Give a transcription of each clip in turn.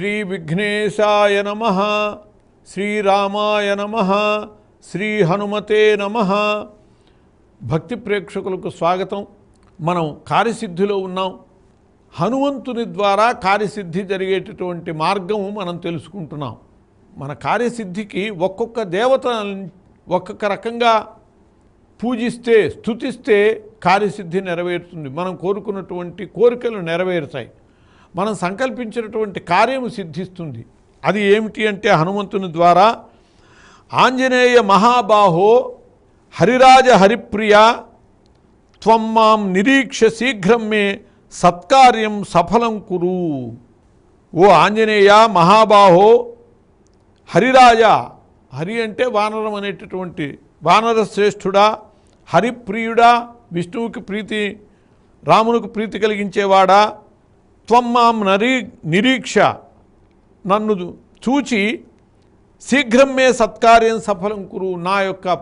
శ్రీ విఘ్నేశాయ నమ శ్రీరామాయ నమ శ్రీ హనుమతే నమ. భక్తి ప్రేక్షకులకు స్వాగతం. మనం కార్యసిద్ధిలో ఉన్నాం. హనుమంతుని ద్వారా కార్యసిద్ధి జరిగేటటువంటి మార్గం మనం తెలుసుకుంటున్నాం. మన కార్యసిద్ధికి ఒక్కొక్క దేవత ఒక్కొక్క రకంగా పూజిస్తే స్థుతిస్తే కార్యసిద్ధి నెరవేరుతుంది. మనం కోరుకున్నటువంటి కోరికలు నెరవేరుతాయి. మనం సంకల్పించినటువంటి కార్యము సిద్ధిస్తుంది. అది ఏమిటి అంటే హనుమంతుని ద్వారా ఆంజనేయ మహాబాహో హరిరాజ హరిప్రియ త్వం మాం నిరీక్ష శీఘ్రం మే సత్కార్యం సఫలం కురు. ఓ ఆంజనేయ మహాబాహో హరిరాజ హరి అంటే వానరం అనేటటువంటి వానర శ్రేష్ఠుడా హరిప్రియుడా విష్ణువుకి ప్రీతి రామునికి ప్రీతి కలిగించేవాడా త్వమ్మాం నరీ నిరీక్ష. నన్ను చూచి శీఘ్రమే సత్కార్యం సఫలం కురు నా యొక్క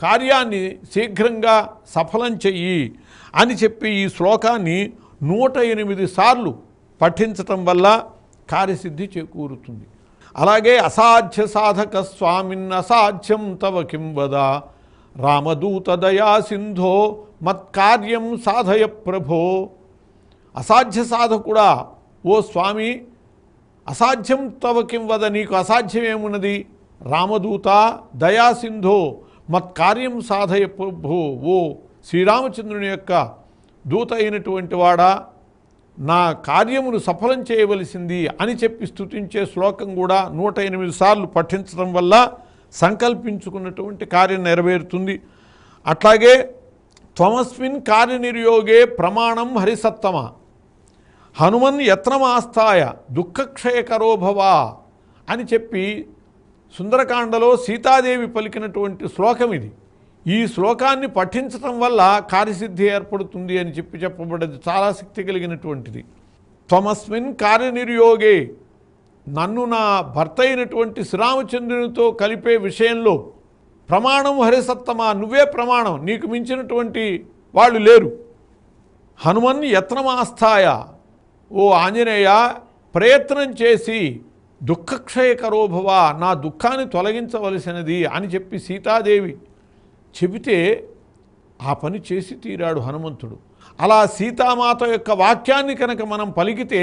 కార్యాన్ని శీఘ్రంగా సఫలం చెయ్యి అని చెప్పి ఈ శ్లోకాన్ని నూట ఎనిమిది సార్లు పఠించటం వల్ల కార్యసిద్ధి చేకూరుతుంది. అలాగే అసాధ్య సాధక స్వామిన్ అసాధ్యం తవ కిం వద? రామదూత దయా సింధో మత్కార్యం సాధయ ప్రభో. అసాధ్య సాధకుడా ఓ స్వామి అసాధ్యం తవ కిం వద? నీకు అసాధ్యమేమున్నది? రామదూత దయాసింధో మత్కార్యం సాధయ ప్రభో ఓ శ్రీరామచంద్రుని యొక్క దూత అయినటువంటి వాడా నా కార్యమును సఫలం చేయవలసింది అని చెప్పి స్తుతించే శ్లోకం కూడా నూట ఎనిమిది సార్లు పఠించడం వల్ల సంకల్పించుకున్నటువంటి కార్యం నెరవేరుతుంది. అట్లాగే త్వమస్మిన్ కార్యనిర్యోగే ప్రమాణం హరిసత్తమ హనుమన్ యత్నమాస్తాయ దుఃఖక్షయకరోభవా అని చెప్పి సుందరకాండలో సీతాదేవి పలికినటువంటి శ్లోకం ఇది. ఈ శ్లోకాన్ని పఠించటం వల్ల కార్యసిద్ధి ఏర్పడుతుంది అని చెప్పి చెప్పబడ్డది. చాలా శక్తి కలిగినటువంటిది. త్వమస్మిన్ కార్యనిర్యోగే నన్ను నా భర్త అయినటువంటి శ్రీరామచంద్రునితో కలిపే విషయంలో ప్రమాణం హరిసత్తమా? నువ్వే ప్రమాణం. నీకు మించినటువంటి వాళ్ళు లేరు. హనుమన్ యత్నమాస్థాయ ఓ ఆంజనేయ ప్రయత్నం చేసి దుఃఖక్షయకరోభవ నా దుఃఖాన్ని తొలగించవలసినది అని చెప్పి సీతాదేవి చెబితే ఆ పని చేసి తీరాడు హనుమంతుడు. అలా సీతామాత యొక్క వాక్యాన్ని కనుక మనం పలికితే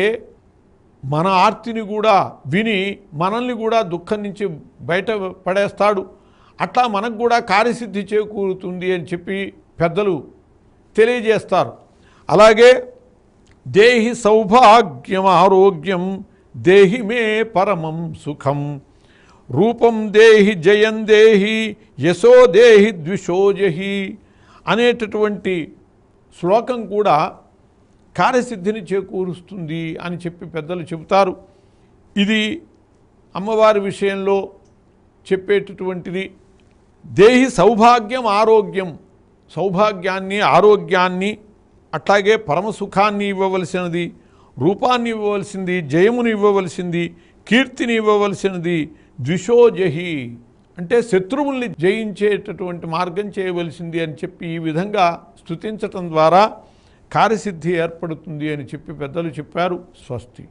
మన ఆర్తిని కూడా విని మనల్ని కూడా దుఃఖం నుంచి బయట పడేస్తాడు. అట్లా మనకు కూడా కార్యసిద్ధి చేకూరుతుంది అని చెప్పి పెద్దలు తెలియజేస్తారు. అలాగే దేహి సౌభాగ్యం ఆరోగ్యం దేహి మే పరమం సుఖం. రూపం దేహి జయం దేహి యశో దేహి ద్విషోజహి అనేటటువంటి శ్లోకం కూడా కార్యసిద్ధిని చేకూరుస్తుంది అని చెప్పి పెద్దలు చెబుతారు. ఇది అమ్మవారి విషయంలో చెప్పేటటువంటిది. దేహి సౌభాగ్యం ఆరోగ్యం సౌభాగ్యాన్ని ఆరోగ్యాన్ని అట్లాగే పరమసుఖాన్ని ఇవ్వవలసినది రూపాన్ని ఇవ్వవలసింది జయముని ఇవ్వవలసింది కీర్తిని ఇవ్వవలసినది ద్విషోజహి అంటే శత్రువుల్ని జయించేటటువంటి మార్గం చేయవలసింది అని చెప్పి ఈ విధంగా స్థుతించటం ద్వారా కార్యసిద్ధి ఏర్పడుతుంది అని చెప్పి పెద్దలు చెప్పారు. స్వస్తి.